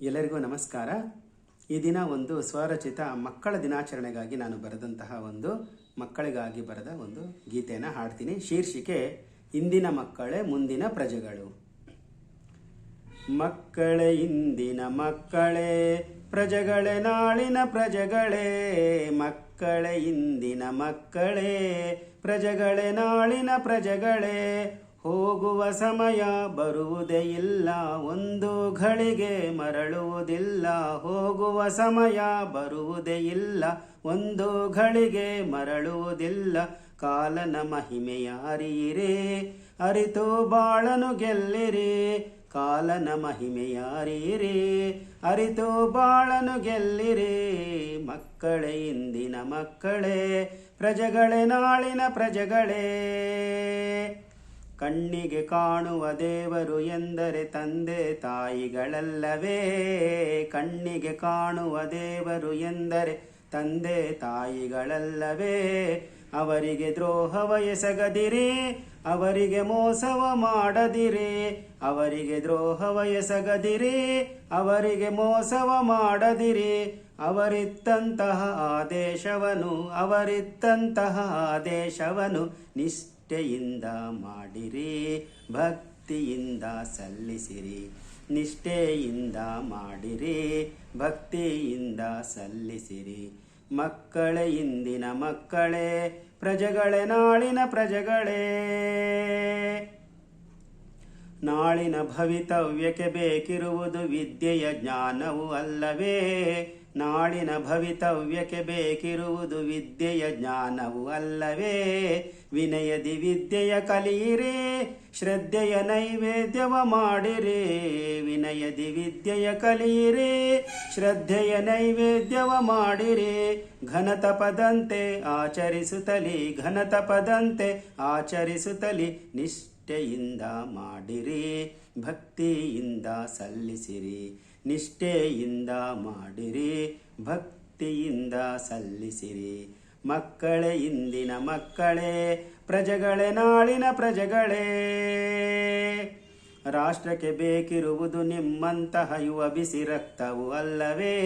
ಎಲ್ಲರಿಗೂ ನಮಸ್ಕಾರ. ಈ ದಿನ ಒಂದು ಸ್ವರಚಿತ ಮಕ್ಕಳ ದಿನಾಚರಣೆಗಾಗಿ ನಾನು ಬರೆದಂತಹ ಒಂದು ಮಕ್ಕಳಿಗಾಗಿ ಬರೆದ ಒಂದು ಗೀತೆಯನ್ನು ಹಾಡ್ತೀನಿ. ಶೀರ್ಷಿಕೆ, ಇಂದಿನ ಮಕ್ಕಳೇ ಮುಂದಿನ ಪ್ರಜೆಗಳು ಮಕ್ಕಳೇ, ಇಂದಿನ ಮಕ್ಕಳೇ, ಪ್ರಜೆಗಳೇ, ನಾಳಿನ ಪ್ರಜೆಗಳೇ. ಮಕ್ಕಳೇ, ಇಂದಿನ ಮಕ್ಕಳೇ, ಪ್ರಜೆಗಳೇ, ನಾಳಿನ ಪ್ರಜೆಗಳೇ. ಹೋಗುವ ಸಮಯ ಬರುವುದೇ ಇಲ್ಲ, ಒಂದು ಘಳಿಗೆ ಮರಳುವುದಿಲ್ಲ. ಹೋಗುವ ಸಮಯ ಬರುವುದೇ ಇಲ್ಲ, ಒಂದು ಘಳಿಗೆ ಮರಳುವುದಿಲ್ಲ. ಕಾಲನ ಮಹಿಮೆಯ ಅರಿತು ಬಾಳನು ಗೆಲ್ಲಿರಿ. ಕಾಲನ ಮಹಿಮೆಯ ಅರಿಯಿರಿ ಅರಿತು ಬಾಳನು ಗೆಲ್ಲಿರಿ. ಮಕ್ಕಳೇ, ಇಂದಿನ ಮಕ್ಕಳೇ, ಪ್ರಜೆಗಳೇ, ನಾಳಿನ ಪ್ರಜೆಗಳೇ. ಕಣ್ಣಿಗೆ ಕಾಣುವ ದೇವರು ಎಂದರೆ ತಂದೆ ತಾಯಿಗಳಲ್ಲವೇ? ಕಣ್ಣಿಗೆ ಕಾಣುವ ದೇವರು ಎಂದರೆ ತಂದೆ ತಾಯಿಗಳಲ್ಲವೇ? ಅವರಿಗೆ ದ್ರೋಹವ ಎಸಗದಿರಿ ಅವರಿಗೆ ಮೋಸವ ಮಾಡದಿರಿ. ಅವರಿಗೆ ದ್ರೋಹವ ಎಸಗದಿರಿ ಅವರಿಗೆ ಮೋಸವ ಮಾಡದಿರಿ. ಅವರಿತ್ತಂತಹ ಆದೇಶವನು ಅವರಿತ್ತಂತಹ ಆದೇಶವನು ನಿಷ್ಠೆಯಿಂದ ಮಾಡಿರಿ, ಭಕ್ತಿಯಿಂದ ಸಲ್ಲಿಸಿರಿ. ನಿಷ್ಠೆಯಿಂದ ಮಾಡಿರಿ, ಭಕ್ತಿಯಿಂದ ಸಲ್ಲಿಸಿರಿ. ಮಕ್ಕಳೇ, ಇಂದಿನ ಮಕ್ಕಳೇ, ಪ್ರಜೆಗಳೇ, ನಾಳಿನ ಪ್ರಜೆಗಳೇ. ನಾಳಿನ ಭವಿತವ್ಯಕ್ಕೆ ಬೇಕಿರುವುದು ವಿದ್ಯೆಯ ಜ್ಞಾನವೂ ಅಲ್ಲವೇ. ನಾಳಿನ ಭವಿತವ್ಯಕ್ಕೆ ಬೇಕಿರುವುದು ವಿದ್ಯೆಯ ಜ್ಞಾನವು ಅಲ್ಲವೇ. ವಿನಯದಿ ವಿದ್ಯೆಯ ಕಲಿಯಿರಿ, ಶ್ರದ್ಧೆಯ ನೈವೇದ್ಯವ ಮಾಡಿರಿ. ವಿನಯದಿ ವಿದ್ಯೆಯ ಕಲಿಯಿರಿ, ಶ್ರದ್ಧೆಯ ನೈವೇದ್ಯವ ಮಾಡಿರಿ. ಘನತಪದಂತೆ ಆಚರಿಸುತ್ತಲಿ ಘನತಪದಂತೆ ಆಚರಿಸುತ್ತಲಿ ನಿಷ್ಠೆಯಿಂದ ಮಾಡಿರಿ ಭಕ್ತಿಯಿಂದ ಸಲ್ಲಿಸಿರಿ. ನಿಷ್ಠೆಯಿಂದ ಮಾಡಿರಿ ಭಕ್ತಿಯಿಂದ ಸಲ್ಲಿಸಿರಿ. ಮಕ್ಕಳೇ ಇಂದಿನ ಮಕ್ಕಳೇ ಪ್ರಜೆಗಳೇ ನಾಳಿನ ಪ್ರಜೆಗಳೇ. ರಾಷ್ಟ್ರಕ್ಕೆ ಬೇಕಿರುವುದು ನಿಮ್ಮಂತಹ ಯುವ ಬಿಸಿ ರಕ್ತವು ಅಲ್ಲವೇ?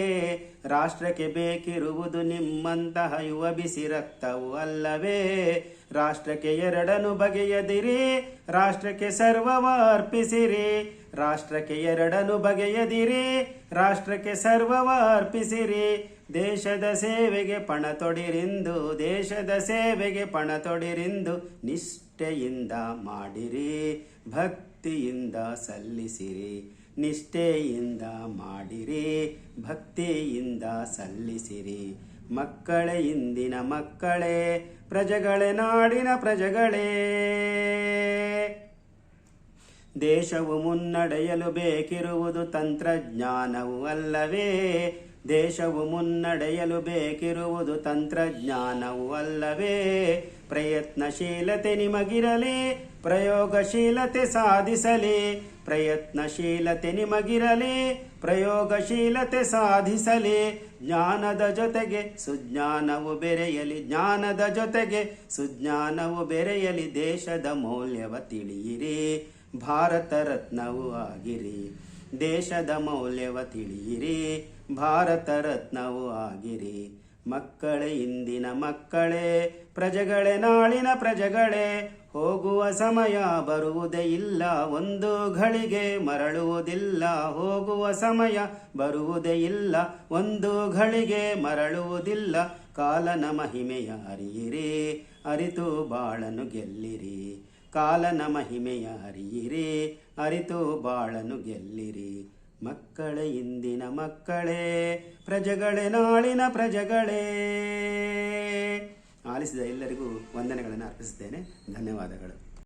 ರಾಷ್ಟ್ರಕ್ಕೆ ಬೇಕಿರುವುದು ನಿಮ್ಮಂತಹ ಯುವ ಬಿಸಿ ರಕ್ತವು ಅಲ್ಲವೇ? ರಾಷ್ಟ್ರಕ್ಕೆ ಎರಡನು ಬಗೆಯದಿರಿ, ರಾಷ್ಟ್ರಕ್ಕೆ ಸರ್ವವ ಅರ್ಪಿಸಿರಿ ರಾಷ್ಟ್ರಕ್ಕೆ ಎರಡನು ಬಗೆಯದಿರಿ, ರಾಷ್ಟ್ರಕ್ಕೆ ಸರ್ವವ ಅರ್ಪಿಸಿರಿ ದೇಶದ ಸೇವೆಗೆ ಪಣ ತೊಡಿರಿಂದು, ದೇಶದ ಸೇವೆಗೆ ಪಣ ತೊಡಿರಿಂದು ನಿಷ್ಠೆಯಿಂದ ಮಾಡಿರಿ, ಭಕ್ತಿಯಿಂದ ಸಲ್ಲಿಸಿರಿ. ನಿಷ್ಠೆಯಿಂದ ಮಾಡಿರಿ, ಭಕ್ತಿಯಿಂದ ಸಲ್ಲಿಸಿರಿ. ಮಕ್ಕಳೇ, ಇಂದಿನ ಮಕ್ಕಳೇ, ಪ್ರಜೆಗಳೇ, ನಾಡಿನ ಪ್ರಜೆಗಳೇ. ದೇಶವು ಮುನ್ನಡೆಯಲು ಬೇಕಿರುವುದು ತಂತ್ರಜ್ಞಾನವು ಅಲ್ಲವೇ. ದೇಶವು ಮುನ್ನಡೆಯಲು ಬೇಕಿರುವುದು ತಂತ್ರಜ್ಞಾನವು ಅಲ್ಲವೇ. ಪ್ರಯತ್ನಶೀಲತೆ ನಿಮಗಿರಲಿ, ಪ್ರಯೋಗಶೀಲತೆ ಸಾಧಿಸಲಿ. ಪ್ರಯತ್ನಶೀಲತೆ ನಿಮಗಿರಲಿ, ಪ್ರಯೋಗಶೀಲತೆ ಸಾಧಿಸಲಿ. ಜ್ಞಾನದ ಜೊತೆಗೆ ಸುಜ್ಞಾನವು ಬೆರೆಯಲಿ, ಜ್ಞಾನದ ಜೊತೆಗೆ ಸುಜ್ಞಾನವು ಬೆರೆಯಲಿ. ದೇಶದ ಮೌಲ್ಯವ ತಿಳಿಯಿರಿ, ಭಾರತ ರತ್ನವೂ ಆಗಿರಿ. ದೇಶದ ಮೌಲ್ಯವ ತಿಳಿಯಿರಿ, ಭಾರತ ರತ್ನವೂ ಆಗಿರಿ. ಮಕ್ಕಳೇ, ಇಂದಿನ ಮಕ್ಕಳೇ, ಪ್ರಜೆಗಳೇ, ನಾಳಿನ ಪ್ರಜೆಗಳೇ, ಹೋಗುವ ಸಮಯ ಬರುವುದೇ ಇಲ್ಲ, ಒಂದು ಘಳಿಗೆ ಮರಳುವುದಿಲ್ಲ, ಹೋಗುವ ಸಮಯ ಬರುವುದೇ ಇಲ್ಲ, ಒಂದು ಘಳಿಗೆ ಮರಳುವುದಿಲ್ಲ. ಕಾಲನ ಮಹಿಮೆಯ ಅರಿಯಿರಿ ಅರಿತು ಬಾಳನು ಗೆಲ್ಲಿರಿ. ಕಾಲನ ಮಹಿಮೆಯ ಅರಿಯಿರಿ ಅರಿತು ಬಾಳನು ಗೆಲ್ಲಿರಿ. ಮಕ್ಕಳೇ, ಇಂದಿನ ಮಕ್ಕಳೇ, ಪ್ರಜೆಗಳೇ, ನಾಳಿನ ಪ್ರಜೆಗಳೇ. ಆಲಿಸಿದ ಎಲ್ಲರಿಗೂ ವಂದನೆಗಳನ್ನು ಅರ್ಪಿಸುತ್ತೇನೆ. ಧನ್ಯವಾದಗಳು.